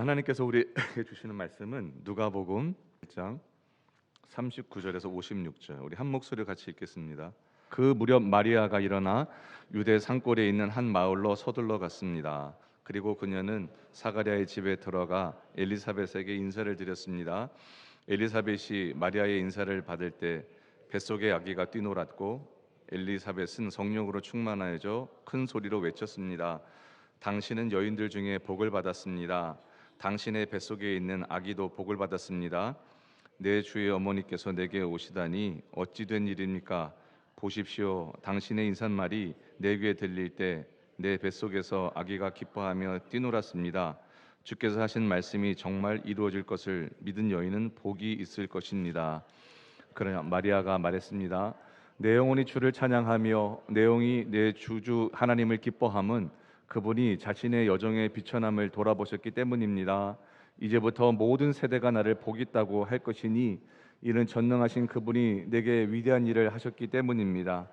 하나님께서 우리에게 주시는 말씀은 누가복음 1장 39절에서 56절. 우리 한 목소리 같이 읽겠습니다. 그 무렵 마리아가 일어나 유대 산골에 있는 한 마을로 서둘러 갔습니다. 그리고 그녀는 사가랴의 집에 들어가 엘리사벳에게 인사를 드렸습니다. 엘리사벳이 마리아의 인사를 받을 때 뱃속에 아기가 뛰놀았고 엘리사벳은 성령으로 충만하여져 큰 소리로 외쳤습니다. 당신은 여인들 중에 복을 받았습니다. 당신의 뱃속에 있는 아기도 복을 받았습니다. 내 주의 어머니께서 내게 오시다니 어찌 된 일입니까? 보십시오. 당신의 인사말이 내 귀에 들릴 때 내 뱃속에서 아기가 기뻐하며 뛰놀았습니다. 주께서 하신 말씀이 정말 이루어질 것을 믿은 여인은 복이 있을 것입니다. 그러나 마리아가 말했습니다. 내 영혼이 주를 찬양하며 내 영이 내 주주 하나님을 기뻐함은 그분이 자신의 여정의 비천함을 돌아보셨기 때문입니다. 이제부터 모든 세대가 나를 복있다고 할 것이니 이는 전능하신 그분이 내게 위대한 일을 하셨기 때문입니다.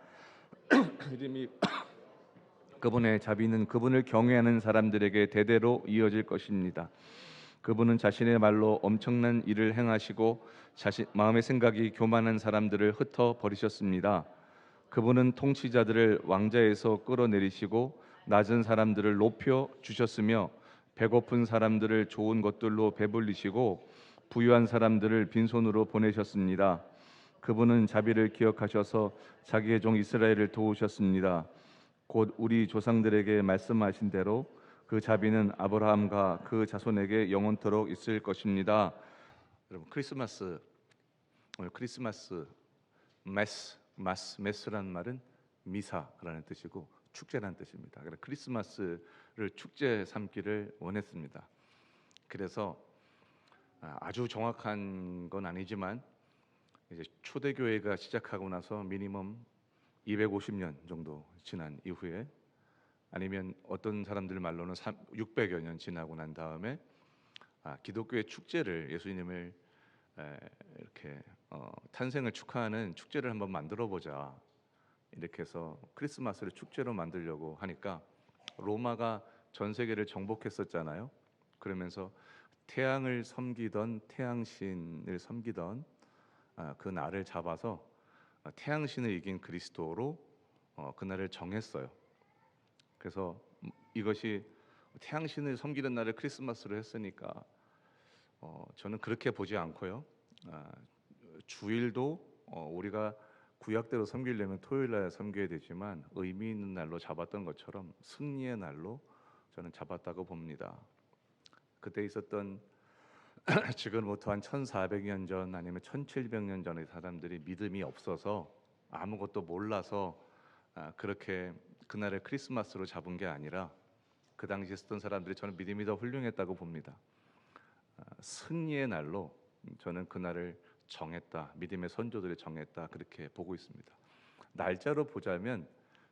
이름이 그분의 자비는 그분을 경외하는 사람들에게 대대로 이어질 것입니다. 그분은 자신의 말로 엄청난 일을 행하시고 자신 마음의 생각이 교만한 사람들을 흩어 버리셨습니다. 그분은 통치자들을 왕자에서 끌어내리시고 낮은 사람들을 높여 주셨으며 배고픈 사람들을 좋은 것들로 배불리시고 부유한 사람들을 빈손으로 보내셨습니다. 그분은 자비를 기억하셔서 자기의 종 이스라엘을 도우셨습니다. 곧 우리 조상들에게 말씀하신 대로 그 자비는 아브라함과 그 자손에게 영원토록 있을 것입니다. 여러분 크리스마스 오늘 크리스마스 메스 마스 메스라는 말은 미사라는 뜻이고 축제라는 뜻입니다. 그래서 크리스마스를 축제 삼기를 원했습니다. 그래서 아, 아주 정확한 건 아니지만 이제 초대교회가 시작하고 나서 미니멈 250년 정도 지난 이후에 아니면 어떤 사람들 말로는 600여 년 지나고 난 다음에 아, 기독교의 축제를 예수님을 에, 이렇게 어, 탄생을 축하하는 축제를 한번 만들어 보자 이렇게 해서 크리스마스를 축제로 만들려고 하니까 로마가 전 세계를 정복했었잖아요. 그러면서 태양을 섬기던 태양 신을 섬기던 아, 그 날을 잡아서 아, 태양 신을 이긴 그리스도로 어, 그 날을 정했어요. 그래서 이것이 태양 신을 섬기는 날을 크리스마스로 했으니까 어, 저는 그렇게 보지 않고요. 아, 주일도 어, 우리가 구약대로 섬기려면 토요일 날 섬겨야 되지만 의미 있는 날로 잡았던 것처럼 승리의 날로 저는 잡았다고 봅니다. 그때 있었던 지금부터 한 1400년 전 아니면 1700년 전의 사람들이 믿음이 없어서 아무것도 몰라서 아, 그렇게 그날을 크리스마스로 잡은 게 아니라 그 당시 있었던 사람들이 저는 믿음이 더 훌륭했다고 봅니다. 아, 승리의 날로 저는 그날을 정했다. 믿음의 선조들이 정했다. 그렇게 보고 있습니다. 날짜로 보자면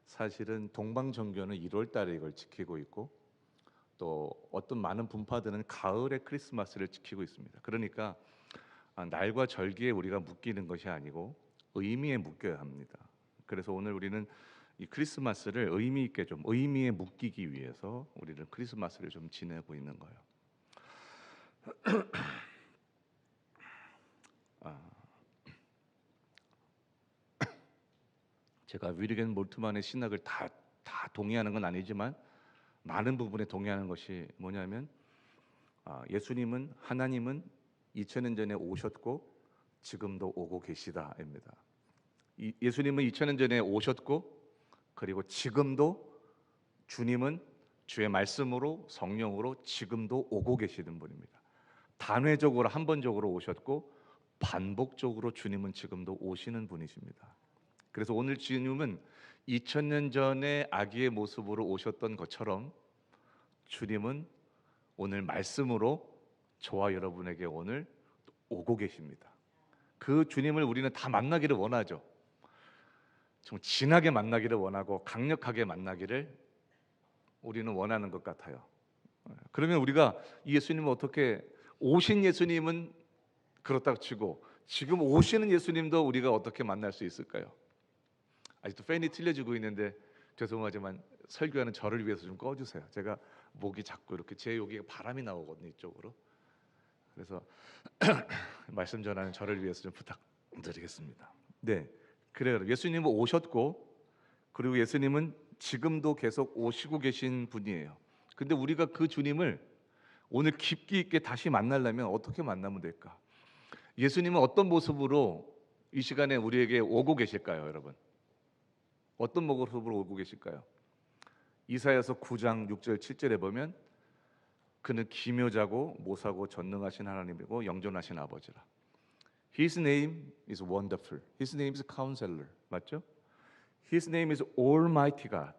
사실은 동방 정교는 1월 달에 이걸 지키고 있고 또 어떤 많은 분파들은 가을에 크리스마스를 지키고 있습니다. 그러니까 아, 날과 절기에 우리가 묶이는 것이 아니고 의미에 묶여야 합니다. 그래서 오늘 우리는 이 크리스마스를 의미 있게 좀 의미에 묶이기 위해서 우리는 크리스마스를 좀 지내고 있는 거예요. 아, 제가 위르겐 몰트만의 신학을 다, 다 동의하는 건 아니지만 많은 부분에 동의하는 것이 뭐냐면 아, 예수님은 하나님은 2000년 전에 오셨고 지금도 오고 계시다입니다. 이, 예수님은 2000년 전에 오셨고 그리고 지금도 주님은 주의 말씀으로 성령으로 지금도 오고 계시는 분입니다. 단회적으로 한 번적으로 오셨고 반복적으로 주님은 지금도 오시는 분이십니다. 그래서 오늘 주님은 2000년 전에 아기의 모습으로 오셨던 것처럼 주님은 오늘 말씀으로 저와 여러분에게 오늘 오고 계십니다. 그 주님을 우리는 다 만나기를 원하죠. 좀 진하게 만나기를 원하고 강력하게 만나기를 우리는 원하는 것 같아요. 그러면 우리가 예수님을 어떻게 오신 예수님은 그렇다고 치고 지금 오시는 예수님도 우리가 어떻게 만날 수 있을까요? 아직도 팬이 틀려지고 있는데 죄송하지만 설교하는 저를 위해서 좀 꺼주세요. 제가 목이 자꾸 이렇게 제 여기가 바람이 나오거든요 이쪽으로. 그래서 말씀 전하는 저를 위해서 좀 부탁드리겠습니다. 네, 그래요. 예수님은 오셨고 그리고 예수님은 지금도 계속 오시고 계신 분이에요. 근데 우리가 그 주님을 오늘 깊기 있게 다시 만나려면 어떻게 만나면 될까? 예수님은 어떤 모습으로 이 시간에 우리에게 오고 계실까요, 여러분? 어떤 모습으로 오고 계실까요? 이사야서 9장 6절 7절에 보면 그는 기묘자고 모사고 전능하신 하나님이고 영존하신 아버지라. His name is wonderful. His name is counselor. 맞죠? His name is almighty God.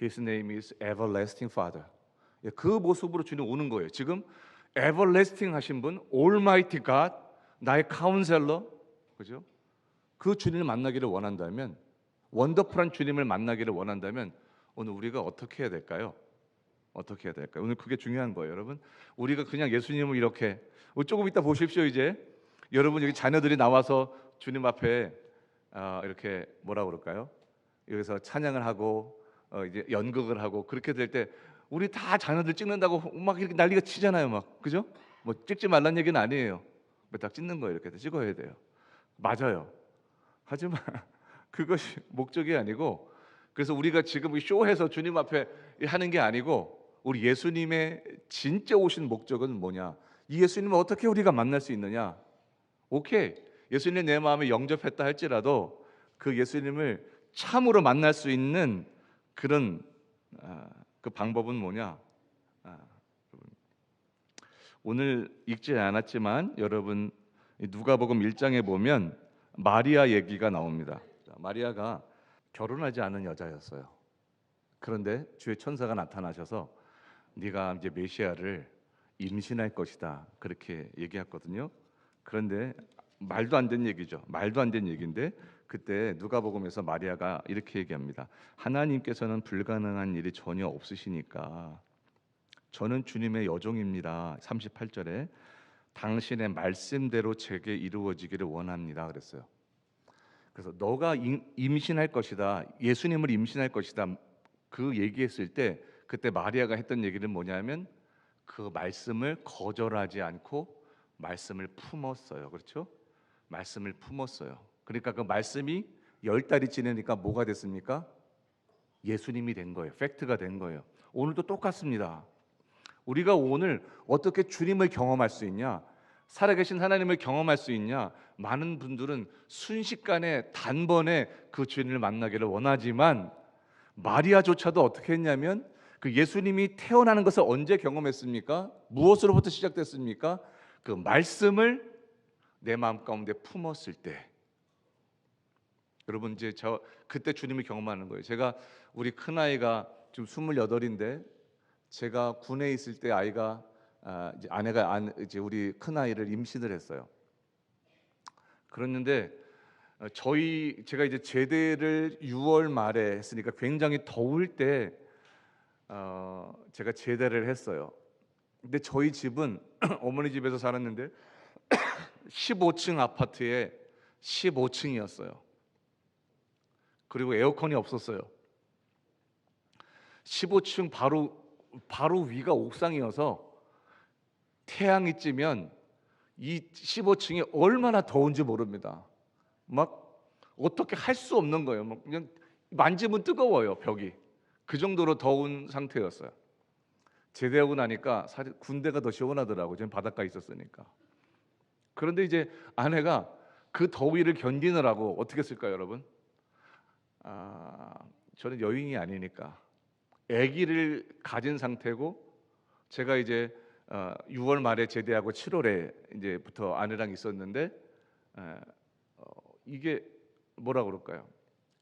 His name is everlasting Father. 예, 그 모습으로 주님 오는 거예요. 지금 everlasting 하신 분, almighty God, 나의 카운셀러, 그죠? 그 주님을 만나기를 원한다면, 원더풀한 주님을 만나기를 원한다면 오늘 우리가 어떻게 해야 될까요? 어떻게 해야 될까요? 오늘 그게 중요한 거예요, 여러분. 우리가 그냥 예수님을 이렇게 어, 조금 이따 보십시오, 이제 여러분 여기 자녀들이 나와서 주님 앞에 아, 이렇게 뭐라 그럴까요? 여기서 찬양을 하고 어, 이제 연극을 하고 그렇게 될 때 우리 다 자녀들 찍는다고 막 이렇게 난리가 치잖아요, 막 그죠? 뭐 찍지 말란 얘기는 아니에요. 딱 찍는 거예요, 이렇게 찍어야 돼요. 맞아요. 하지만 그것이 목적이 아니고 그래서 우리가 지금 이 쇼해서 주님 앞에 하는 게 아니고 우리 예수님의 진짜 오신 목적은 뭐냐? 이 예수님을 어떻게 우리가 만날 수 있느냐? 오케이. 예수님 내 마음에 영접했다 할지라도 그 예수님을 참으로 만날 수 있는 그런 아, 그 방법은 뭐냐? 오늘 읽지 않았지만 여러분 이 누가복음 1장에 보면 마리아 얘기가 나옵니다. 자, 마리아가 결혼하지 않은 여자였어요. 그런데 주의 천사가 나타나셔서 네가 이제 메시아를 임신할 것이다 그렇게 얘기했거든요. 그런데 말도 안 된 얘기죠. 말도 안 된 얘기인데 그때 누가복음에서 마리아가 이렇게 얘기합니다. 하나님께서는 불가능한 일이 전혀 없으시니까 저는 주님의 여종입니다. 38절에 당신의 말씀대로 제게 이루어지기를 원합니다. 그랬어요. 그래서 너가 임- 임신할 것이다. 예수님을 임신할 것이다. 그 얘기했을 때 그때 마리아가 했던 얘기는 뭐냐면 그 말씀을 거절하지 않고 말씀을 품었어요. 그렇죠? 말씀을 품었어요. 그러니까 그 말씀이 열 달이 지내니까 뭐가 됐습니까? 예수님이 된 거예요. 팩트가 된 거예요. 오늘도 똑같습니다. 우리가 오늘 어떻게 주님을 경험할 수 있냐? 살아계신 하나님을 경험할 수 있냐? 많은 분들은 순식간에 단번에 그 주님을 만나기를 원하지만 마리아조차도 어떻게 했냐면 그 예수님이 태어나는 것을 언제 경험했습니까? 무엇으로부터 시작됐습니까? 그 말씀을 내 마음 가운데 품었을 때 여러분 이제 저 그때 주님을 경험하는 거예요. 제가 우리 큰 아이가 지금 28인데 제가 군에 있을 때 아이가 아, 이제 아내가 안, 이제 우리 큰 아이를 임신을 했어요. 그랬는데 어, 저희 제가 이제 제대를 6월 말에 했으니까 굉장히 더울 때 어, 제가 제대를 했어요. 근데 저희 집은 어머니 집에서 살았는데 15층 아파트에 15층이었어요. 그리고 에어컨이 없었어요. 15층 바로 바로 위가 옥상이어서 태양이 찌면 이 15층이 얼마나 더운지 모릅니다. 막 어떻게 할 수 없는 거예요. 막 그냥 만지면 뜨거워요 벽이. 그 정도로 더운 상태였어요. 제대하고 나니까 군대가 더 시원하더라고. 저는 바닷가에 있었으니까. 그런데 이제 아내가 그 더위를 견디느라고 어떻게 했을까요, 여러분? 아, 저는 여인이 아니니까 아기를 가진 상태고 제가 이제 어, 6월 말에 제대하고 7월에 이제부터 아내랑 있었는데 에, 어, 이게 뭐라 그럴까요?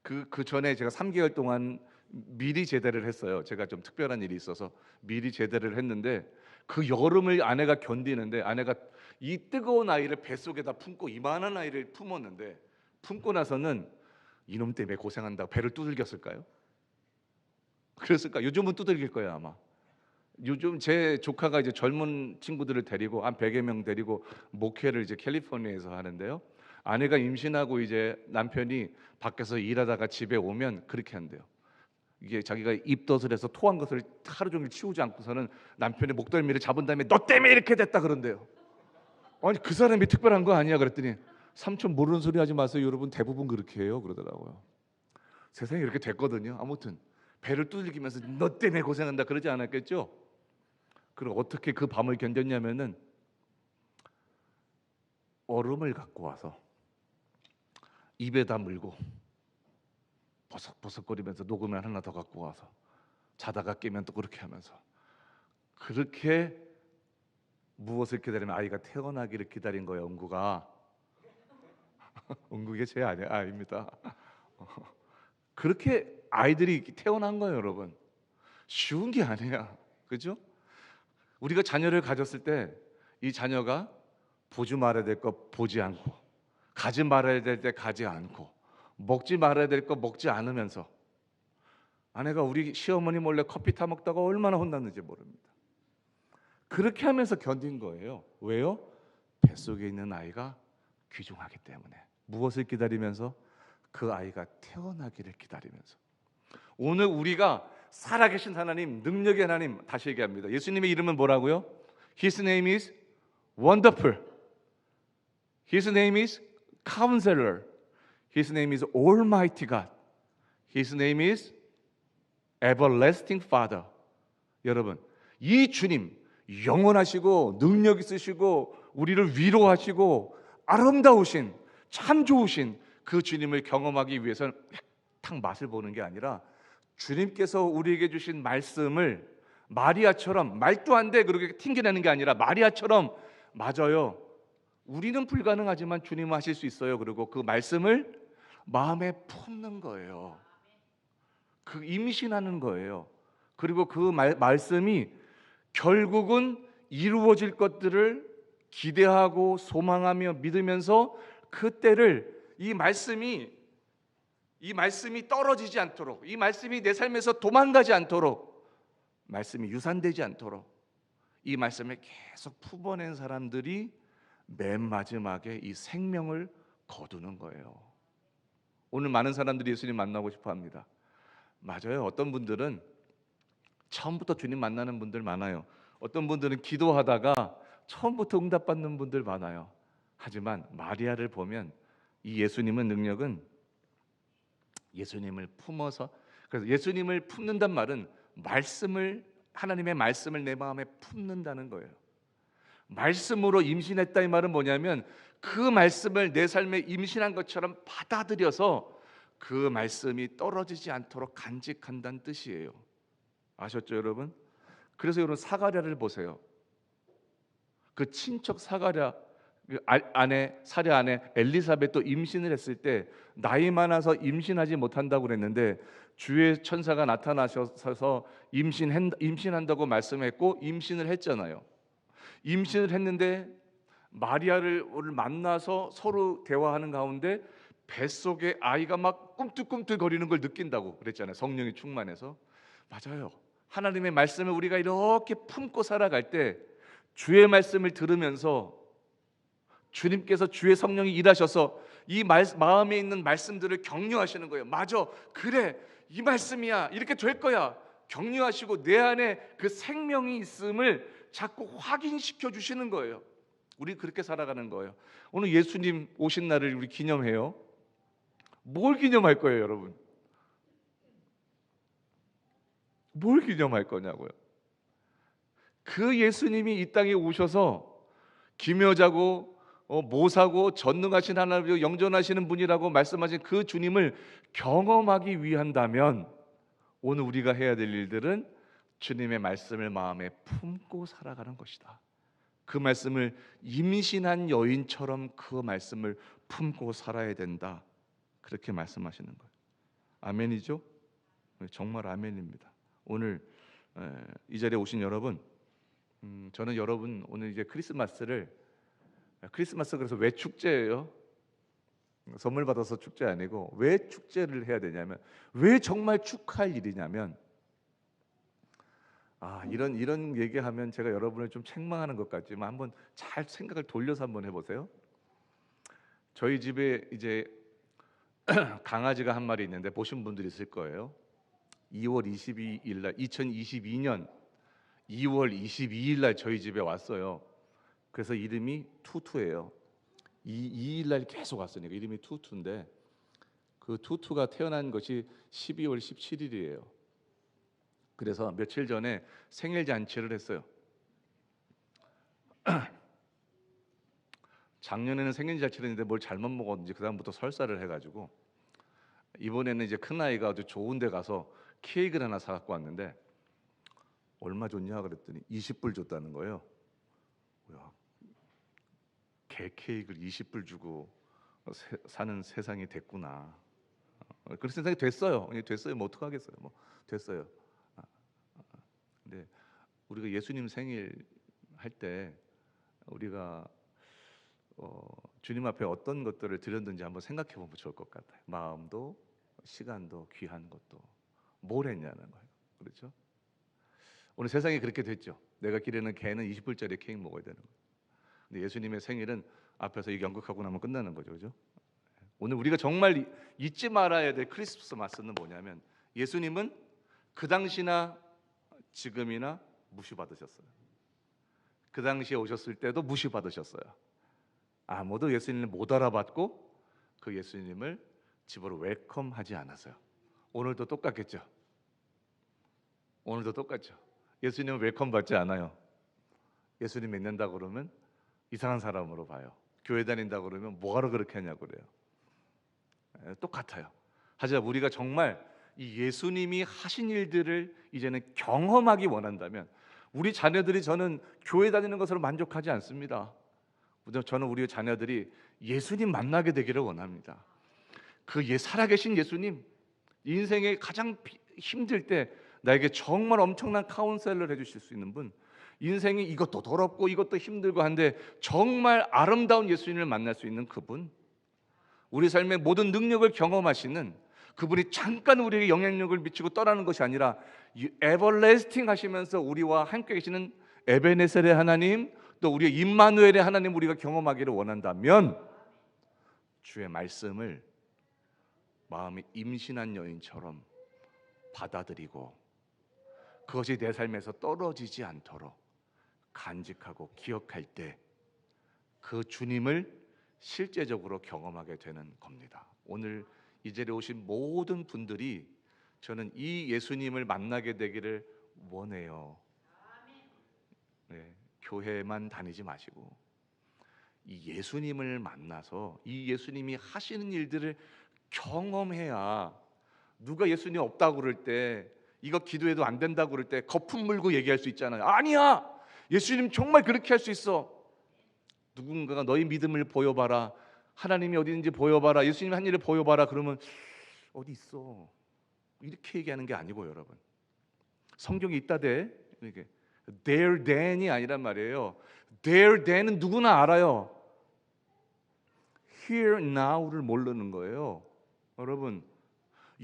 그, 그 전에 제가 3개월 동안 미리 제대를 했어요. 제가 좀 특별한 일이 있어서 미리 제대를 했는데 그 여름을 아내가 견디는데 아내가 이 뜨거운 아이를 뱃속에다 품고 이만한 아이를 품었는데 품고 나서는 이놈 때문에 고생한다고 배를 두들겼을까요? 그랬을까? 요즘은 두들길 거예요 아마. 요즘 제 조카가 이제 젊은 친구들을 데리고 한 100여 명 데리고 목회를 이제 캘리포니아에서 하는데요. 아내가 임신하고 이제 남편이 밖에서 일하다가 집에 오면 그렇게 한대요. 이게 자기가 입덧을 해서 토한 것을 하루 종일 치우지 않고서는 남편의 목덜미를 잡은 다음에 너 때문에 이렇게 됐다 그런대요. 아니 그 사람이 특별한 거 아니야 그랬더니 삼촌 모르는 소리 하지 마세요. 여러분 대부분 그렇게 해요 그러더라고요. 세상이 이렇게 됐거든요. 아무튼 배를 두들기면서 너 때문에 고생한다. 그러지 않았겠죠? 그리고 어떻게 그 밤을 견뎠냐면은 얼음을 갖고 와서 입에다 물고 버석버석거리면서 녹으면 하나 더 갖고 와서 자다가 깨면 또 그렇게 하면서 그렇게 무엇을 기다리면 아이가 태어나기를 기다린 거예요 응구가? 응구게 제 아니 아입니다. 그렇게 아이들이 태어난 거예요 여러분 쉬운 게 아니야 그죠 우리가 자녀를 가졌을 때 이 자녀가 보지 말아야 될 거 보지 않고 가지 말아야 될 때 가지 않고 먹지 말아야 될 거 먹지 않으면서 아내가 우리 시어머니 몰래 커피 타 먹다가 얼마나 혼났는지 모릅니다. 그렇게 하면서 견딘 거예요. 왜요? 뱃속에 있는 아이가 귀중하기 때문에 무엇을 기다리면서 그 아이가 태어나기를 기다리면서 오늘 우리가 살아계신 하나님, 능력의 하나님 다시 얘기합니다. 예수님의 이름은 뭐라고요? His name is wonderful. His name is counselor. His name is almighty God. His name is everlasting Father. 여러분, 이 주님 영원하시고 능력 있으시고 우리를 위로하시고 아름다우신 참 좋으신 그 주님을 경험하기 위해서는 탁 맛을 보는 게 아니라 주님께서 우리에게 주신 말씀을 마리아처럼 말도 안 돼 그렇게 튕겨내는 게 아니라 마리아처럼 맞아요. 우리는 불가능하지만 주님은 하실 수 있어요. 그리고 그 말씀을 마음에 품는 거예요. 그 임신하는 거예요. 그리고 그 말, 말씀이 결국은 이루어질 것들을 기대하고 소망하며 믿으면서 그때를 이 말씀이 이 말씀이 떨어지지 않도록 이 말씀이 내 삶에서 도망가지 않도록 말씀이 유산되지 않도록 이 말씀을 계속 품어낸 사람들이 맨 마지막에 이 생명을 거두는 거예요. 오늘 많은 사람들이 예수님 만나고 싶어 합니다. 맞아요. 어떤 분들은 처음부터 주님 만나는 분들 많아요. 어떤 분들은 기도하다가 처음부터 응답받는 분들 많아요. 하지만 마리아를 보면 이 예수님은 능력은 예수님을 품어서 그래서 예수님을 품는단 말은 말씀을 하나님의 말씀을 내 마음에 품는다는 거예요. 말씀으로 임신했다 이 말은 뭐냐면 그 말씀을 내 삶에 임신한 것처럼 받아들여서 그 말씀이 떨어지지 않도록 간직한다는 뜻이에요. 아셨죠, 여러분? 그래서 여러분 사가랴를 보세요. 그 친척 사가랴 그 아- 아내 사례 아내 엘리사벳도 임신을 했을 때 나이 많아서 임신하지 못한다고 그랬는데 주의 천사가 나타나셔서 임신 임신한다고 말씀했고 임신을 했잖아요. 임신을 했는데 마리아를 만나서 서로 대화하는 가운데 뱃속에 아이가 막 꿈틀꿈틀 거리는 걸 느낀다고 그랬잖아요. 성령이 충만해서 맞아요. 하나님의 말씀을 우리가 이렇게 품고 살아갈 때 주의 말씀을 들으면서 주님께서 주의 성령이 일하셔서 이 말, 마음에 있는 말씀들을 격려하시는 거예요. 맞아, 그래, 이 말씀이야, 이렇게 될 거야. 격려하시고 내 안에 그 생명이 있음을 자꾸 확인시켜 주시는 거예요. 우리 그렇게 살아가는 거예요. 오늘 예수님 오신 날을 우리 기념해요. 뭘 기념할 거예요, 여러분? 뭘 기념할 거냐고요? 그 예수님이 이 땅에 오셔서 어, 모사고 전능하신 하나님 영존하시는 분이라고 말씀하신 그 주님을 경험하기 위한다면 오늘 우리가 해야 될 일들은 주님의 말씀을 마음에 품고 살아가는 것이다. 그 말씀을 임신한 여인처럼 그 말씀을 품고 살아야 된다. 그렇게 말씀하시는 거예요. 아멘이죠? 정말 아멘입니다. 오늘 에, 이 자리에 오신 여러분, 음, 저는 여러분 오늘 이제 크리스마스를 크리스마스 그래서 왜 축제예요? 선물 받아서 축제 아니고 왜 축제를 해야 되냐면 왜 정말 축하할 일이냐면 아 이런 이런 얘기하면 제가 여러분을 좀 책망하는 것 같지만 한번 잘 생각을 돌려서 한번 해보세요. 저희 집에 이제 강아지가 한 마리 있는데 보신 분들 있을 거예요. 2월 22일 날 2022년 2월 22일 날 저희 집에 왔어요. 그래서 이름이 투투예요. 이 2일 날 계속 왔으니까 이름이 투투인데 그 투투가 태어난 것이 12월 17일이에요. 그래서 며칠 전에 생일 잔치를 했어요. 작년에는 생일 잔치를 했는데 뭘 잘못 먹었는지 그 다음부터 설사를 해가지고 이번에는 이제 큰 아이가 아주 좋은데 가서 케이크를 하나 사 갖고 왔는데 얼마 줬냐 그랬더니 20불 줬다는 거예요. 야, 개 케이크를 20불 주고 세- 사는 세상이 됐구나. 어, 그런 세상이 됐어요. 됐어요. 뭐 어떡하겠어요. 뭐 됐어요. 아, 아, 근데 우리가 예수님 생일 할 때 우리가 어, 주님 앞에 어떤 것들을 드렸는지 한번 생각해 보면 좋을 것 같아요. 마음도 시간도 귀한 것도 뭘 했냐는 거예요. 그렇죠? 오늘 세상이 그렇게 됐죠. 내가 기르는 개는 20불짜리 케이크 먹어야 되는 거예요. 근데 예수님의 생일은 앞에서 이 연극하고 나면 끝나는 거죠. 그죠? 오늘 우리가 정말 이- 잊지 말아야 될 크리스마스 마스는 뭐냐면 예수님은 그 당시나 지금이나 무시받으셨어요. 그 당시에 오셨을 때도 무시받으셨어요. 아무도 예수님을 못 알아봤고 그 예수님을 집으로 웰컴하지 않았어요. 오늘도 똑같겠죠. 오늘도 똑같죠. 예수님은 웰컴 받지 않아요. 예수님 믿는다 그러면 이상한 사람으로 봐요. 교회 다닌다 그러면 뭐하러 그렇게 하냐고 그래요. 예, 똑같아요. 하지만 우리가 정말 이 예수님이 하신 일들을 이제는 경험하기 원한다면 우리 자녀들이 저는 교회 다니는 것으로 만족하지 않습니다. 저는 우리 자녀들이 예수님 만나게 되기를 원합니다. 그 예, 살아계신 예수님 인생의 가장 피- 힘들 때 나에게 정말 엄청난 카운셀을 해주실 수 있는 분. 인생이 이것도 더럽고 이것도 힘들고 한데 정말 아름다운 예수님을 만날 수 있는 그분. 우리 삶의 모든 능력을 경험하시는 그분이 잠깐 우리에게 영향력을 미치고 떠나는 것이 아니라 에버레스팅 하시면서 우리와 함께 계시는 에베네셀의 하나님 또 우리의 임마누엘의 하나님 우리가 경험하기를 원한다면 주의 말씀을 마음이 임신한 여인처럼 받아들이고 그것이 내 삶에서 떨어지지 않도록 간직하고 기억할 때 그 주님을 실제적으로 경험하게 되는 겁니다. 오늘 이 자리에 오신 모든 분들이 저는 이 예수님을 만나게 되기를 원해요. 네, 교회만 다니지 마시고 이 예수님을 만나서 이 예수님이 하시는 일들을 경험해야 누가 예수님 없다고 그럴 때 이거 기도해도 안 된다고 그럴 때 거품 물고 얘기할 수 있잖아요. 아니야. 예수님 정말 그렇게 할 수 있어. 누군가가 너희 믿음을 보여봐라. 하나님이 어디 있는지 보여봐라. 예수님 한 일을 보여봐라. 그러면 어디 있어? 이렇게 얘기하는 게 아니고 여러분. 성경이 있다대 이렇게 there then이 아니란 말이에요. there then은 누구나 알아요. here now를 모르는 거예요. 여러분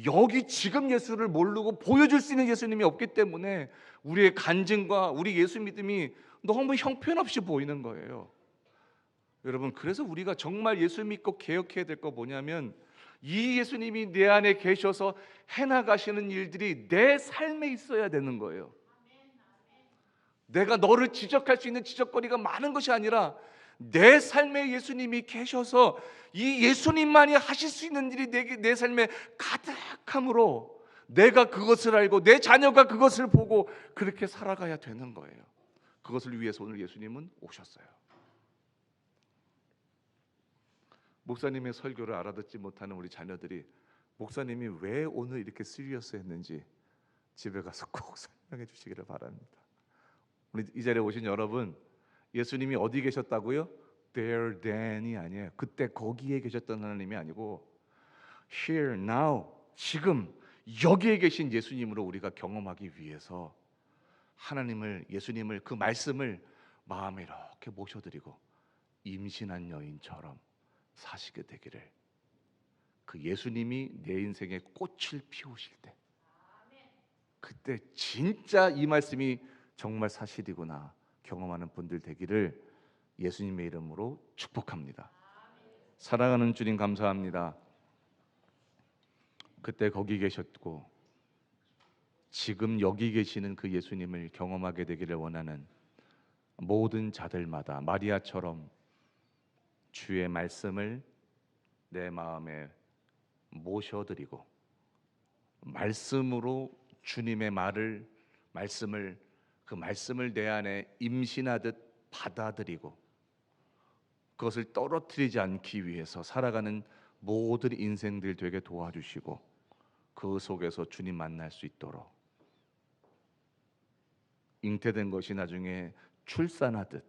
여기 지금 예수를 모르고 보여줄 수 있는 예수님이 없기 때문에 우리의 간증과 우리 예수 믿음이 너무 형편없이 보이는 거예요. 여러분 그래서 우리가 정말 예수 믿고 개혁해야 될 거 뭐냐면 이 예수님이 내 안에 계셔서 해나가시는 일들이 내 삶에 있어야 되는 거예요. 내가 너를 지적할 수 있는 지적거리가 많은 것이 아니라 내 삶에 예수님이 계셔서 이 예수님만이 하실 수 있는 일이 내, 내 삶에 가득함으로 내가 그것을 알고 내 자녀가 그것을 보고 그렇게 살아가야 되는 거예요. 그것을 위해서 오늘 예수님은 오셨어요. 목사님의 설교를 알아듣지 못하는 우리 자녀들이 목사님이 왜 오늘 이렇게 시리어스 했는지 집에 가서 꼭 설명해 주시기를 바랍니다. 우리 이 자리에 오신 여러분, 예수님이 어디 계셨다고요? There then이 아니에요. 그때 거기에 계셨던 하나님이 아니고 here now 지금 여기에 계신 예수님으로 우리가 경험하기 위해서 하나님을 예수님을 그 말씀을 마음에 이렇게 모셔드리고 임신한 여인처럼 사시게 되기를 그 예수님이 내 인생에 꽃을 피우실 때 그때 진짜 이 말씀이 정말 사실이구나 경험하는 분들 되기를 예수님의 이름으로 축복합니다. 사랑하는 주님 감사합니다. 그때 거기 계셨고 지금 여기 계시는 그 예수님을 경험하게 되기를 원하는 모든 자들마다 마리아처럼 주의 말씀을 내 마음에 모셔드리고 말씀으로 주님의 말을 말씀을 그 말씀을 내 안에 임신하듯 받아들이고 그것을 떨어뜨리지 않기 위해서 살아가는 모든 인생들 되게 도와주시고 그 속에서 주님 만날 수 있도록 잉태된 것이 나중에 출산하듯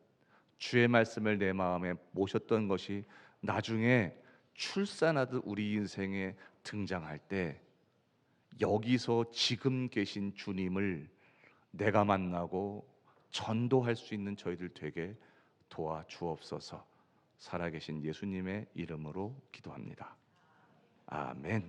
주의 말씀을 내 마음에 모셨던 것이 나중에 출산하듯 우리 인생에 등장할 때 여기서 지금 계신 주님을 내가 만나고 전도할 수 있는 저희들 되게 도와주옵소서 살아계신 예수님의 이름으로 기도합니다. 아멘.